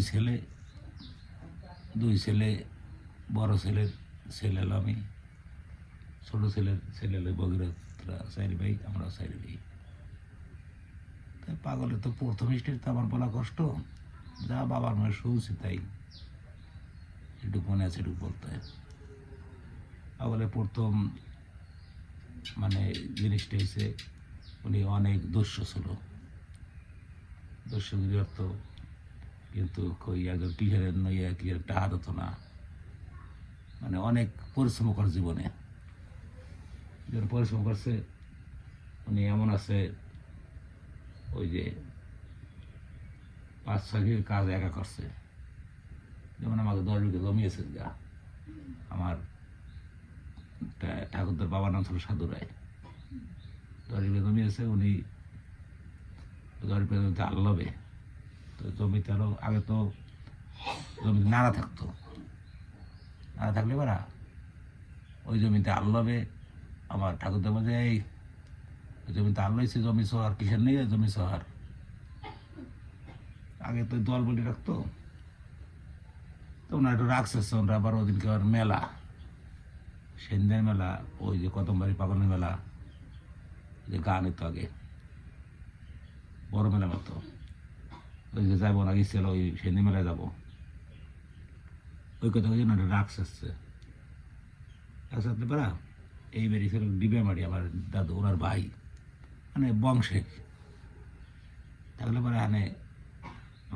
দুই ছেলে দুই ছেলে, বড় ছেলের ছেলে আমি, ছোট ছেলের ছেলে হলো ভগীরথরা সাইরি ভাই আমরা সাইরি ভাই। পাগলের তো প্রথম স্টেজ তো আমার বলা কষ্ট, যা বাবার মায়ের শুনছি তাই। একটু মনে আছে, একটু বলতে পাগলের প্রথম মানে জিনিসটা হয়েছে উনি অনেক দস্য ছিল দস্য অর্থ কিন্তু কই একজন ক্লিয়ারের নইয়া ক্লিয়ার টাহা হতো না। মানে অনেক পরিশ্রম করে জীবনে। যখন পরিশ্রম করছে, উনি এমন আছে, ওই যে পাঁচ ছয় কাজ একা করছে। যেমন আমাকে দশ বিঘে জমিয়েছে যা আমার ঠাকুরদার বাবার নাম ছিল সাধু রায়। দশ বিঘে জমিয়েছে, উনি দশ বিঘে জমিতে আল্লবে। জমিতে আরও আগে তো জমিতে নাড়া থাকতো। নাড়া থাকলে বারা ওই জমিতে আল্লবে আমার ঠাকুরদা বলছে এই ওই জমিতে আল্লাইছে জমি সহার, কিসের নেই জমি সহার? আগে তো দল বলি রাখতো। তো ওনার একটু রাখছে ওনারা আবার ওদিনকে আবার মেলা সন্ধ্যার মেলা, ওই যে কদমবাড়ি পাগলের মেলা, যে গান হতো আগে, বড় মেলা মতো। ওই যে যাব না গেছিল, ওই সন্ধে মেলায় যাব। ওই কথা ওই জন্য রাখছে আসছে। পারা, এই ডিবে মারি, আমার দাদু, ওনার ভাই মানে থাকলে পরে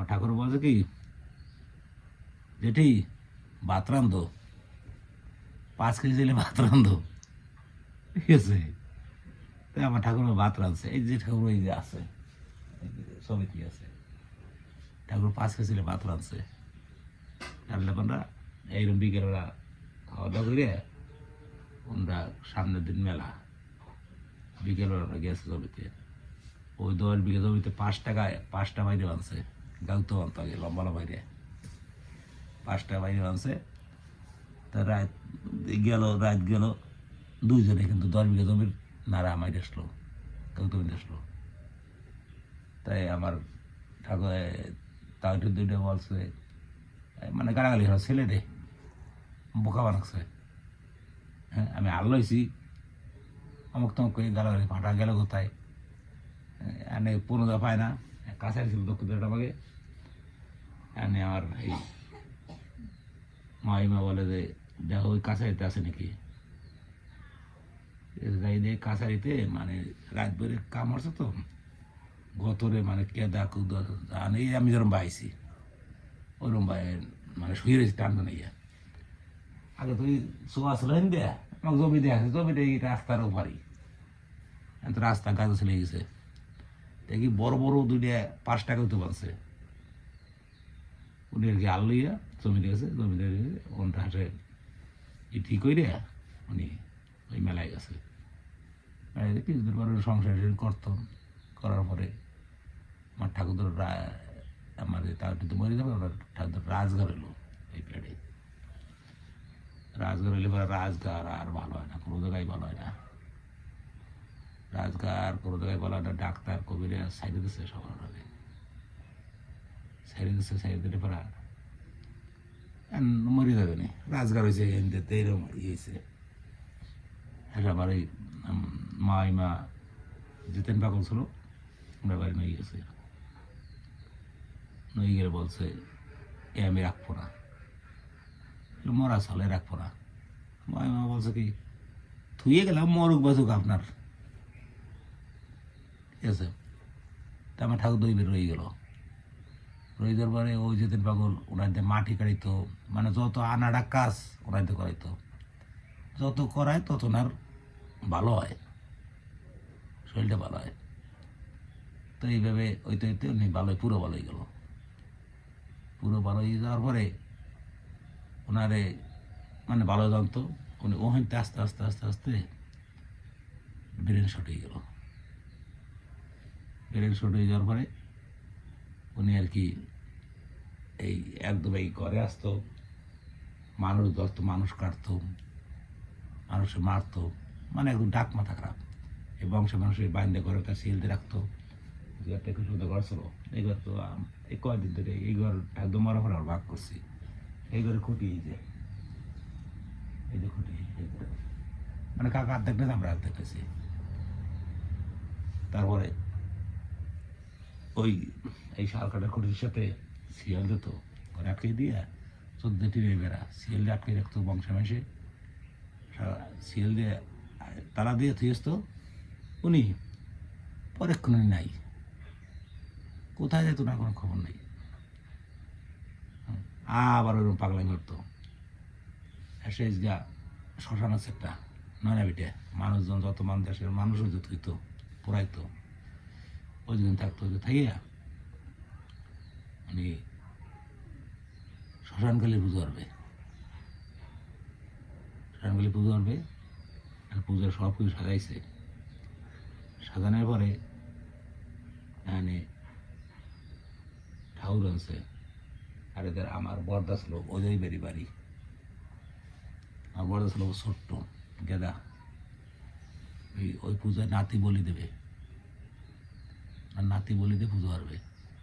ঠাকুর বলছে কি যেটি ভাত রান্ধো। পাঁচ কেজি দিলে ভাত রান্ধো। ঠিক আছে। তাই আমার ঠাকুর ভাত রাঁধছে। এই যে ঠাকুর, ওই যে আছে। যে সমিতি আছে। ঠাকুর পাঁচ কেজি ভাত রাঁধছে। আমরা এইরকম বিকেল ওরা খাওয়া দাওয়া করে আমরা সামনের দিন মেলা। বিকেল ওরা গেছে জমিতে। ওই দশ বিঘে জমিতে পাঁচ টাকায়, পাঁচটা বাইরে আনছে গাউতো আনতো আগে লম্বা বাইরে। পাঁচটা বাইরে আনছে তা রাত গেল রাত গেল। দুইজনে কিন্তু দশ বিঘা জমির নাড়া মাইরে আসলো মাইরে আসলো। তাই আমার ঠাকুর তাও দুইটা বলছে মানে গালাগালি হয় ছেলে রে বোকা বানাচ্ছে। হ্যাঁ আমি আল্লাইছি অমুক তমুক করে গালাগালি ফাটা গেল কোথায়? এনে পনেরো পায় না। কাছাই ছিল দক্ষিণ আমাকে। এনে আমার এই মাইমা বলে যে, দেখো, ওই কাছারিতে আছে নাকি? যাই দিয়ে কাছারিতে মানে রাত ভরে কাম হচ্ছে তো। গতরে মানে কেদা কুদা জানে এই আমি যেরকম বাইছি ওরকম বাই মানে শুয়ে রয়েছে টানতে নেই আগে তুই শোয়া ছিল দেয়া, আমাকে জমি দেয়া আছে, জমিটা এই রাস্তার এখন তো রাস্তা গাছ চলে গেছে। দেখি বড় বড় দুইটা পাঁচ টাকা হতে পারছে উনি আর কি আল লইয়া জমিতে গেছে জমিতে গেছে ওনটা হাসে ই ঠিক করে উনি ওই মেলায় গেছে। মেলায় কিছুদিন পরে সংসার করতাম, করার পরে আমার ঠাকুর আমার তার কিন্তু মরে যাবে, ওনার ঠাকুর রাজঘর এলো এই প্লেটে রাজঘর এলে পরে রাজগার আর ভালো হয় না, কোনো জায়গায় ভালো হয় না। রাজগার কোনো জায়গায় ভালো হয় না, ডাক্তার কবিরা সাইডে দিচ্ছে সবার সাইডে দিচ্ছে সাইডে দিলে মরে যাবে না। হয়েছে এরকম ইয়েছে এটা আবার এই মা জিতেন পাগল ছিল, ওনার বাড়ি নিয়ে গেছে। নিয়ে গেলে বলছে, এ আমি রাখব না। মরা সালে রাখব না। মা বলছে কি, থুয়ে গেলাম, মরুক বাজুক আপনার। ঠিক আছে? তা আমার ঠাকুর দই বের রয়ে গেল। রয়ে যাওয়ার পরে ওই যেদিন পাগল ওনাদের মাটি কাড়িতো মানে যত আনাড়া কাজ ওনাদের করাইতো। যত করায় তত ওনার ভালো হয়, শরীরটা ভালো হয়। তো এইভাবে ওইতে ওইতে উনি ভালো পুরো ভালো হয়ে গেল। পুরো ভালো হয়ে যাওয়ার পরে ওনারে মানে ভালো জানতো, উনি ওখানতে আস্তে আস্তে আস্তে আস্তে ব্রেন শট হয়ে গেল। ব্রেন শট হয়ে যাওয়ার পরে উনি আর কি এই একদম এই ঘরে আসতো, মানুষ ধরতো, মানুষ কাটতো, মানুষে মারতো মানে একদম ডাক মাথা খারাপ। এই বংশের মানুষের বাইন্দে ঘরে একটা সিলতে রাখতো। ঘরটা একটু সুন্দর ঘর ছিল এই ঘর তো এই কয়েকদিন ধরে এই ঘর একদম মরা ফরা ভাগ করছি। এই ঘরে খুঁটি এই যে। এই যে খুঁটি। মানে কাকা হাত দেখতেছে আমরা হাত দেখতেছি তারপরে ওই, এই শাল কাঠের খুঁটির সাথে শিয়াল দিত, ঘরে আটকে দিয়ে চোদ্দ টিরে বেড়া, শিয়াল দিয়ে আটকে রাখতো বংশে মাসে। শিয়াল দিয়ে, তালা দিয়ে থুয়েছ তো উনি পরেক্ষণে নাই। কোথায় যেত না কোনো খবর নেই? আবার ওরকম পাগলাই করতো। এসে যা শ্মশান আছে একটা নয়না বিটে মানুষজন যত মানুষ দেশের মানুষও যত হইতো পুরাইতো ওই দিন থাকতো যে থাইয়া, উনি শ্মশানকালী পুজো করবে। শ্মশানকালী পুজো করবে, আর পুজোর সব কিছু সাজাইছে। সাজানোর পরে এখানে আনছে আর এদের আমার বরদা লোক ওই বেরি বাড়ি। আমার বরদা ছিল ছোট্ট, গেদা। ওই ওই পূজায় নাতি বলি দেবে। আর নাতি বলি দিয়ে পুজো করবে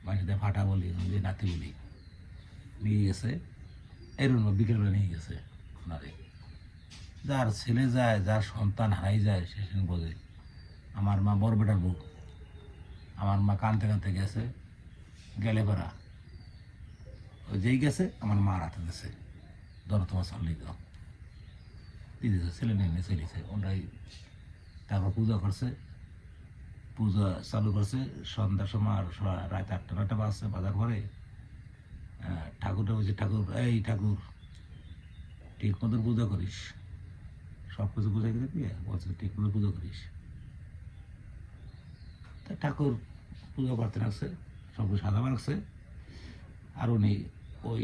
বাড়িতে ফাটা বলি নাতি বলি। নিয়ে গেছে এরকম বিকেলবেলা নিয়ে গেছে ওনারে। যার ছেলে যায়, যার সন্তান হারাই যায়, সে বোঝে। আমার মা বড় বেটার বউ। আমার মা কানতে কানতে গেছে। গেলে পারা ওই যেই গেছে আমার মা রাতে গেছে ধরো তোমার চল্লি দাও। দিদিছে ছেলে নিয়ে চলেছে ওনারাই তারপর পূজা করছে। পূজা চালু করছে। সন্ধ্যার সময় আর রাত আটটা নটা বাজছে বাজার আহ, ঠাকুরটা বলছে ঠাকুর এই ঠাকুর ঠিক মতো পূজা করিস। সব কিছু বুঝাই দিতে দিয়ে বলছে ঠিক মতো পুজো করিস। তা ঠাকুর পুজো করতে রাখছে সব কিছু সাদা রাখছে আর উনি ওই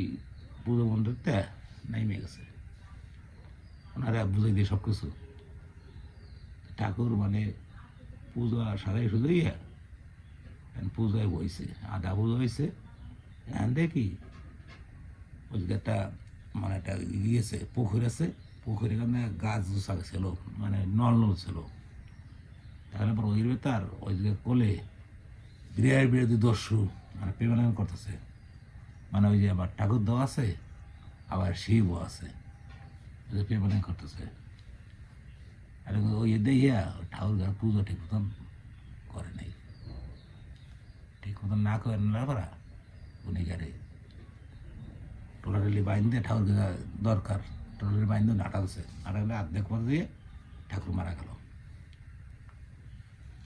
পুজো মন্দিরতে নেমে গেছে। ওনারা বুঝাই দিয়ে সব কিছু ঠাকুর মানে পুজো সারাই শুধু ইয়ে পূজায় বইছে, আধা পুজো হয়েছে এখন দেখি, ওই একটা মানে একটা ইয়েছে পুকুর আছে। পুকুরে এখানে গাছ জোসা ছিল মানে নল নল ছিল। তাহলে পর ওই তার ওই কোলে বিরাট বিরোধী দস্যু মানে পেমেন্ট করতেছে। মানে ওই যে আবার ঠাকুর দেওয়া আছে, আবার শিবও আছে। পেমেন্ট করতেছে। ওই দেখিয়া ঠাকুর পুজো ঠিক মতন করে নাই। ঠিক মতন না করে না পারা, উনি গাড়ি। টোলাটালি বাইন্দে ঠাকুর দরকার। টোলাটালি বাইন্দে নাটালছে নাটালে অর্ধেক পর দিয়ে ঠাকুর মারা গেল।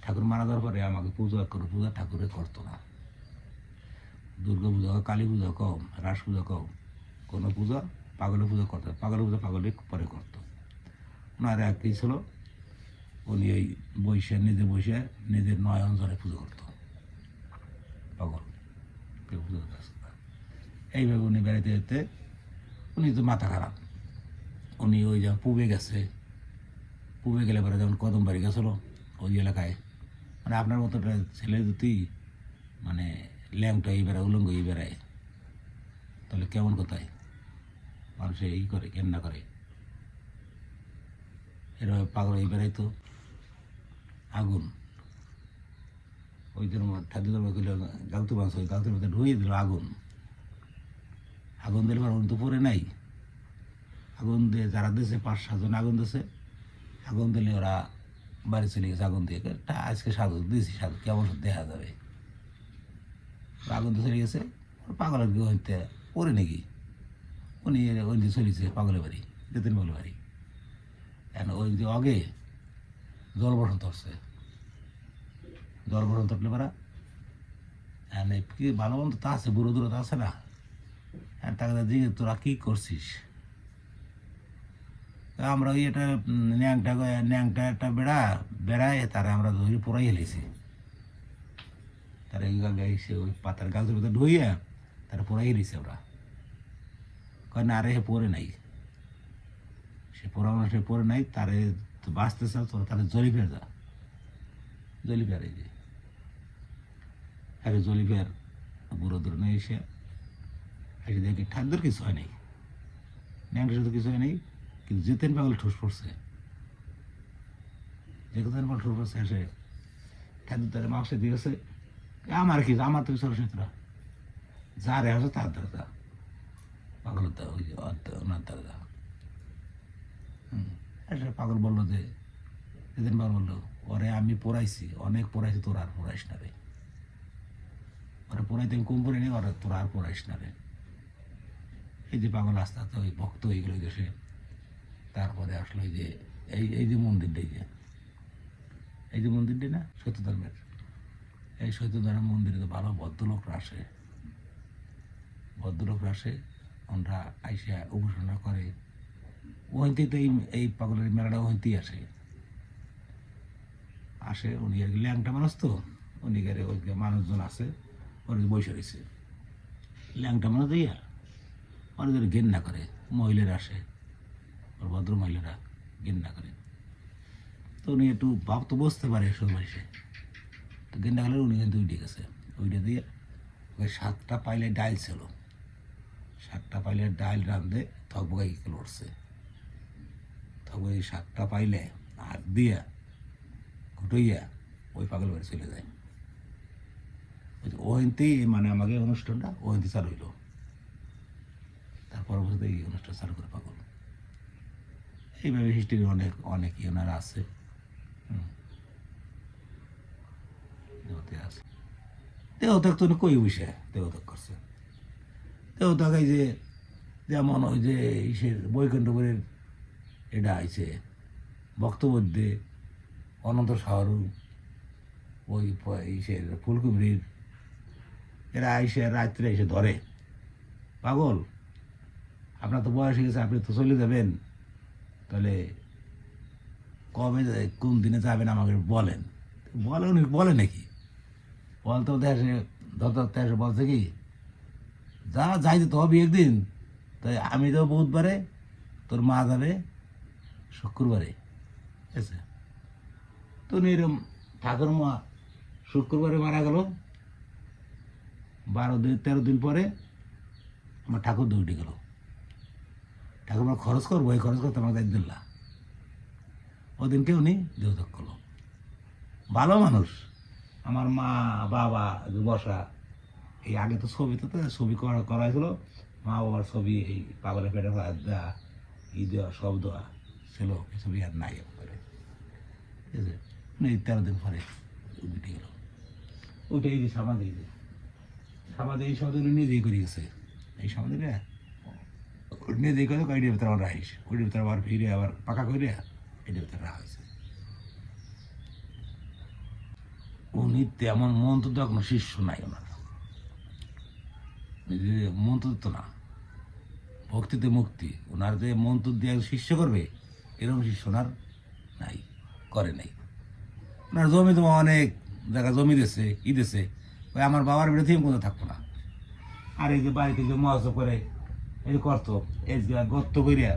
ঠাকুর মারা যাওয়ার পরে আমাকে পূজা করে, পূজা ঠাকুরে করতো না। দুর্গা পূজা কালী পূজা কম, রাস পূজা কম। কোনো পূজা পাগলের পূজা করতো পাগলের পূজা পাগলে পরে করতো। ওনার এক কি ছিল? উনি ওই বৈশে নিজে বৈশে নিজের নয়ন জলে পুজো করতো। পাগল, কেউ পুজো এইভাবে উনি বেড়াতে যেতে উনি তো মাথা খারাপ। উনি ওই যেমন পুবে গেছে। পুবে গেলে পরে যেমন কদম বাড়ি গেছিল, ওই এলাকায় মানে আপনার মতো ছেলে যদি মানে ল্যাংটা এই বেড়ায়, উলঙ্গ এই বেড়ায়, তাহলে কেমন কোথায় মানুষে এই করে কেন্না করে। এরকম পাগল এই বেড়াইতো আগুন। ওই জন্য ঠাকুর কইল, গালতু মাছ ওই গালতুর মধ্যে ঢুয়ে দিল আগুন। আগুন দিলে আগুন তো পরে নাই। আগুন দিয়ে যারা দিয়েছে পাঁচ সাতজন আগুন দিয়েছে আগুন দিলে ওরা বাড়ি চলে গেছে আগুন দিয়ে আজকে সাধু দিয়েছি সাধু কেমন দেখা যাবে। আগুন তো চলে গেছে। পাগলের কি হইতে পরে নাকি? উনি ওই দিয়ে চলেছে পাগলের বাড়ি, যেতেন পাগলের বাড়ি। এখন ওই যে আগে জল বসন্ত হচ্ছে জল বসন্ত উঠলে পারা কি ভালো মন্দ তা আছে, বুড়ো দূরত আছে না। আর তাকে জিজ্ঞে তোরা কী করছিস? আমরা ওই এটা ন্যাংটা ন্যাংটা একটা বেড়া, বেড়ায় তারা আমরা ধরে পড়াই হেলেছি তারা এই সে ওই পাতার গাছের ভিতরে ঢুইয়া তারা পড়াই হেলেছি আমরা না আরে হে পরে নাই। সে পড়ানো সে পরে নাই, তারে বাঁচতে চাও তো তাহলে জলিফের যা। জলিফের এই যে। আরে জলিফের বুড়ো দূর নিয়ে এসে দেখি ঠাকুর কিছু হয় নাই। ন্যাংটা শুধু কিছু হয় নাই। কিন্তু জিতেন পাগল ঠুস পড়ছে। কোথায় পাগল ঠুস পড়ছে এসে ঠাকুর তারা মাপসে দিয়েছে। আমার কি, আমার তো সরস্বতীরা যারে আছে তার দ্বারা পাগল ওনার দ্বারা একটা পাগল বলল যে সেদিন পাগল বলল, ওরে আমি পড়াইছি, অনেক পড়াইছি, তোর আর পড়াইস না রে। ওরা পড়াইতে আমি কম পড়ি নি ওরা তোর আর পড়াইস না রে। এই যে পাগল আস্তে আস্তে ওই ভক্ত হয়ে গেল দেশে তারপরে আসলো যে, এই এই যে মন্দিরটাই যে। এই যে মন্দিরটি না সত্য ধর্মের এই সত্য ধর্মের মন্দিরে তো ভালো ভদ্রলোকরা আসে। ভদ্রলোকরা আসে, ওনরা আইসা উপাসনা করে। ওইতে তো এই পাগলের মেলাটা ওইতেই আসে। আসে, উনি আর ল্যাংটা মানুষ তো। উনি গেলে ওই মানুষজন আছে, ওর বসে রয়েছে। ল্যাংটা মানুষ দিয়া অনেক ঘেন্না করে, মহিলারা আসে। ওর ভদ্র মহিলারা ঘেন্না করে তো উনি একটু ভাব তো বসতে পারে এসব বয়সে তো গেন্ডা গেলে উনি কিন্তু উঠে গেছে। ওইটা দিয়ে ওই সাতটা পাইলে ডাইল ছিল। সাতটা পাইলে ডাইল রাঁধে থকবগাই লড়ছে। এই সাতটা পাইলে হাত দিয়া ঘুটইয়া ওই পাগল বাড়ি চলে যায়। ওইতেই মানে আমাকে অনুষ্ঠানটা ওইতে চালু হইল। তার পরবর্তীতে এই অনুষ্ঠান চালু করে পাগল। এইভাবে হিস্ট্রি অনেক অনেক ওনারা আছে। দেহত্যাগ তো কই বসে দেহত্যাগ করছে দেহত্যাগ এই যে, যেমন ওই যে ইসের বৈকুণ্ঠপুরের এটা আইছে বক্তব্যে অনন্ত সাহারু ওই ইসের ফুলকুমরির, এরা আইসে রাত্রে এসে ধরে। পাগল? আপনার তো বয়স হয়ে গেছে, আপনি তো চলে যাবেন। তাহলে কবে কোন দিনে যাবেন আমাকে বলেন। বলে উনি বলে নাকি? বলতে ধরতে ধরতে বলছে কি, যা যাইতে তো হবে একদিন। তাই আমি তো বুধবারে, তোর মা যাবে শুক্রবারে। ঠিক আছে? তো এরম ঠাকুর মা শুক্রবারে মারা গেল। বারো দিন, তেরো দিন পরে আমার ঠাকুর দৌড়ে গেল। ঠাকুর মা খরচ করব, এই খরচ করতে আমাকে দায়িত্ব না ওদিনকে উনি দেহত্যাগ করল। ভালো মানুষ। আমার মা, বাবা, বসা, এই আগে তো ছবিতে তো, ছবি করা করা হয়েছিল। মা বাবার ছবি, এই পাগলের পেটে দেওয়া ই দেওয়া, সব দেওয়া ছিল, ছবি আর নাই করে ঠিক আছে? মানে তেরো দিন পরে উঠে গেল। উঠে এই যে সমাধি এই যে। সমাধি এই উনি নিজেই করে গেছে। এই সমাধিটা নিজেই করে ওইটার ভিতরে আবার রাখিস ওইটার ভিতরে আবার ফিরে আবার পাকা করে এটার ভিতরে রাখা হয়েছে। উনি তেমন মন্ত্র দেওয়া কোনো শিষ্য নাই ওনার। মন্ত্র দিত না, ভক্তিতে মুক্তি, ওনার যে মন্ত্র দিয়ে শিষ্য করবে, এরকম শিষ্য ওনার নাই, করে নাই। ওনার জমি তো অনেক জায়গা জমি দিয়েছে, ই দিয়েছে আমার বাবার বিরুদ্ধে কোনো থাকব না। আর এই যে বাড়িতে যে মহাজ করে এই করতো, এই গর্ত করিয়া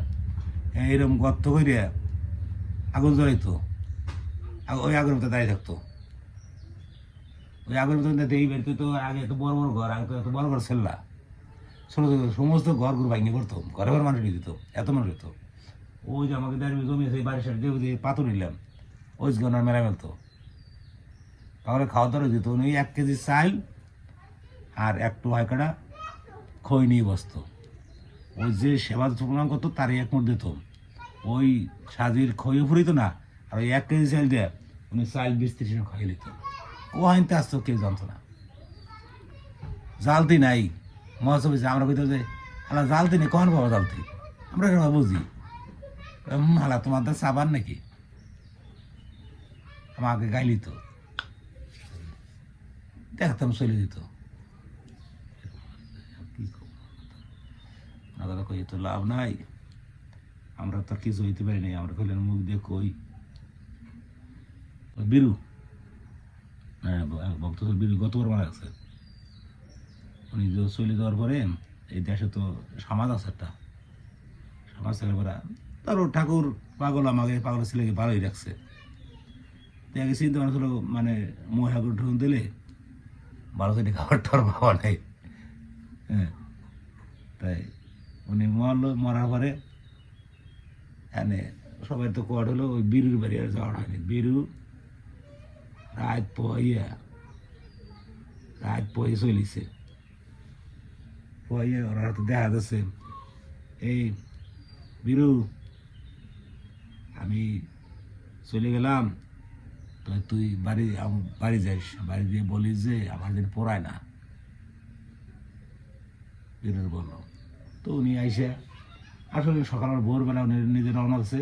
এইরকম গর্ত করিয়া আগুন জ্বলাইতো। ওই আগুনের ভিতরে দাঁড়িয়ে থাকতো। ওই আগুনের ভিতরে এই বাড়িতে তো আগে তো বড় বড় ঘর, আগে তো বড় বড় ছেল্লা ছোটো সমস্ত ঘরগুলো ভাঙিয়ে করতো, ঘরে ঘর মানুষ দিত, এত মানুষ হতো ওই যে আমাকে দাঁড়িয়ে জমি আছে বাড়ির সাথে যে পাথর নিলাম, ওই যে ওনার মেরা ফেলতো। তাহলে খাওয়া দাওয়া দিত, উনি এক কেজি চাল আর একটু হয় কাটা খই নিয়ে বসতো। ওই যে সেবা প্রণাম করতো, তারই এক মুঠ দিত। ওই সাজির খইও ফুরিত না, আর ওই এক কেজি চাল দিয়ে উনি চাল বিশ ত্রিশ খাইয়ে নিত ও আনতে আসতো কেউ জানতো না। জালতি নাই। মহাসব আমরা কইতে যে হালা জালতি নেই কখন পাবো জালতি? আমরা কেন বুঝি। হালা তোমার তো সাবান নাকি? আমাকে গাইলি তো। দেখতাম চলে দিত কি করব? না কই তো লাভ নাই। আমরা তো কিছু হইতে পারি নাই। আমরা কইলেন মুখ দিয়ে কই? বিরু। হ্যাঁ ভক্ত বিরু, গতবার মারা গেছে। উনি যে চলে যাওয়ার পরে, এই দেশে তো সমাজ আছে একটা। সমাজ থাকার পরে তার ও ঠাকুর পাগল আমাকে, পাগল ছেলেকে ভালোই রাখছে। তো আগে চিন্তা করা ছিল মানে মহিলা করে ঢুকুন দিলে ভালো থেকে খাবার টাবার পাওয়া নেই হ্যাঁ তাই উনি মরলো মরার পরে এনে সবাই তো কোয়াড হলো, ওই বিরুর বাড়ি আর যাওয়া হয়নি। বিরু রাত ইয়া রাত পয়ে চলিছে। পয়ে ওরা তো দেখা যাচ্ছে। এই বিরু, আমি চলে গেলাম। তো তুই বাড়ি বাড়ি যাইস বাড়ি দিয়ে বলিস যে, আমার দিন পড়ায় না। বিরুর বলল তো উনি আইসে আসলে সকাল ভোরবেলা উনি নিজে রওনা আছে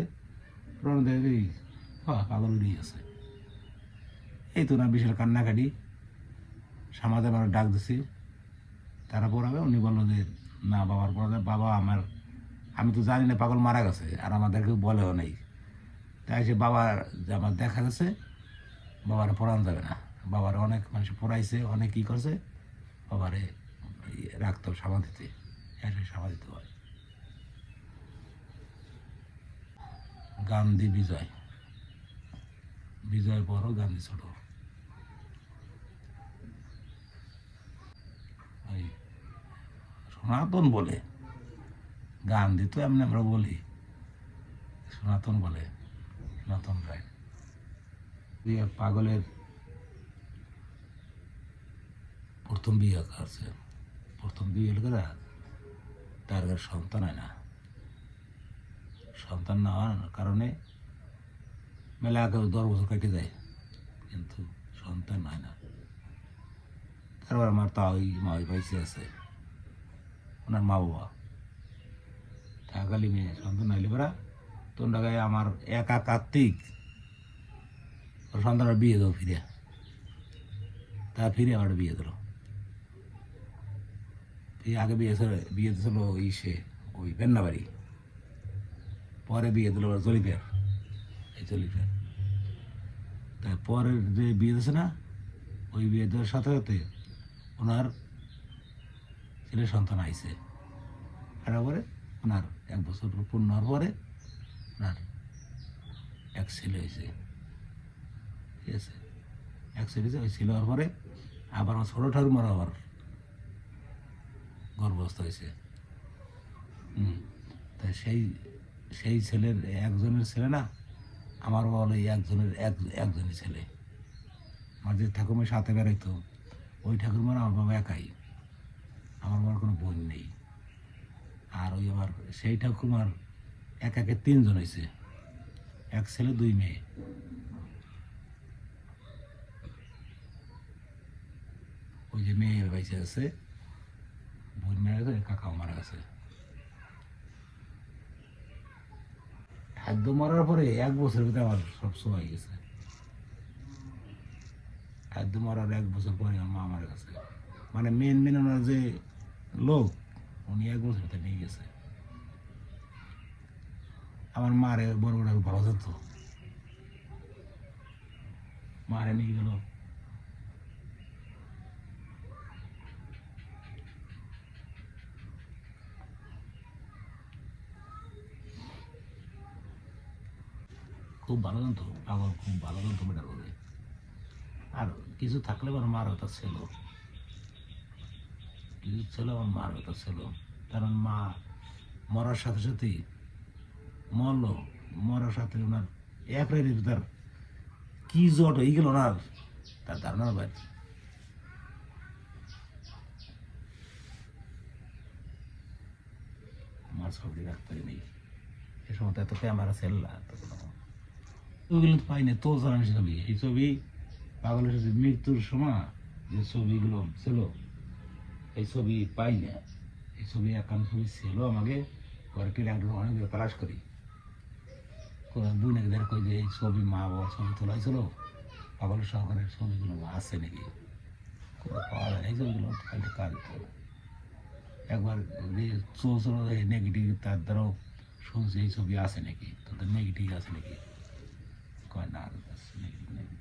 রওনা দেখি হ্যাঁ পাগল উড়িয়ে আছে এই তো না, বিশাল কান্নাকাটি। সমাজে আমার ডাক দিছি। তারা পড়াবে উনি বলল যে, না, বাবার পড়াবে বাবা আমার, আমি তো জানি না, পাগল মারা গেছে, আর আমাদেরকে বলেও নেই। তাই সে বাবার আমার দেখা গেছে, বাবার পড়ানো যাবে না। বাবার অনেক মানুষ পড়াইছে, অনেক কী করছে। বাবারে রাখতো সমাধিতে এসে সমাধিতে হয় গান্ধী বিজয়। বিজয় বড় গান্ধী ছোট। সনাতন বলে। গান্ধী তো এমনি আমরা বলি। সনাতন বলে। সনাতন রায়। পাগলের প্রথম বিয়ে আছে। প্রথম বিয়ে হলে করে আর সন্তান হয় না। সন্তান না হওয়ার কারণে মেলা আগে দশ বছর কেটে যায়, কিন্তু সন্তান হয় না। তারপর আমার তাই মা পাইছে আছে। ওনার মা বাবা। থাকালি মেয়ে, সন্তান হইলে পরা তোর গায়ে আমার একা কার্তিক, ওর সন্তানের বিয়ে দেবো ফিরে তা ফিরে আমার বিয়ে দিল এই আগে বিয়ে বিয়ে দিছিল ওই সে, ওই বেন্নাবাড়ি। পরে বিয়ে দিল ওর জলিপের এই জলিপের তারপরের যে বিয়ে দিয়েছে না, ওই বিয়ে দেওয়ার সাথে সাথে ওনার ছেলে সন্তান আইছে। তারপরে ওনার এক বছর পূর্ণ হওয়ার পরে ওনার এক ছেলে হয়েছে। ঠিক আছে? এক ছেলে হয়েছে, ওই ছেলে হওয়ার পরে আবার আমার ছোটো ঠাকুমার আবার গর্ভস্থ হয়েছে। হুম, তা সেই সেই ছেলের একজনের ছেলে না, আমার বলে একজনের এক, একজনের ছেলে। আমার যে ঠাকুমার সাথে বেরোইতো, ওই ঠাকুরমার আমার বাবা একাই। আমার বাবার কোনো বোন নেই। আর ওই আমার, সেই ঠাকুমার এক একে তিনজন হয়েছে। এক ছেলে, দুই মেয়ে। ওই যে মেয়ে বেঁচে আছে কাকাও মারা গেছে। খাদ্য পরে এক ভিতরে আমার সব সময় গেছে। খাদ্য এক বছর পরে আমার মা মারা গেছে। মানে মেন মেন ওনার যে লোক, উনি এক বছর ভিতরে নিয়ে গেছে। আমার মারে বড় বড় ভালো যেত মারে নিয়ে গেল। খুব ভালো জানতো পাগল খুব ভালো জানতো মেটার করে আর কিছু থাকলে আমার মার হতা ছিল। কিছু ছিল আমার মার হতা ছিল। কারণ মা মরার সাথে সাথে মরলো। মরার সাথে ওনার এক রাতের ভিতর কি জট হয়ে গেল ওনার, তার ধারণার বাইরে মাছ ছবি রাখতে নেই এ সময় তো এত ক্যামেরা সেল না ওইগুলো পাই না তো জানান ছবি এই ছবি পাগলের সাথে মৃত্যুর সময় যে ছবিগুলো ছিল, এই ছবি পাই না এই ছবি একান্ন ছবি ছিল আমাকে, ঘরে কিনে একটা অনেকগুলো তালাশ করি। দুই নাকি ধরে কই যে এই ছবি মা বাবার ছবি তোলা হয়েছিল পাগলের সহকারের ছবিগুলো আছে নাকি? পাওয়া এই ছবিগুলো খালি কাজ একবার চোর নেগেটিভ তার দ্বারাও শুনছি এই ছবি আছে নাকি? তাদের নেগেটিভ আছে নাকি? কয় না নেগেটিভ নেগেটিভ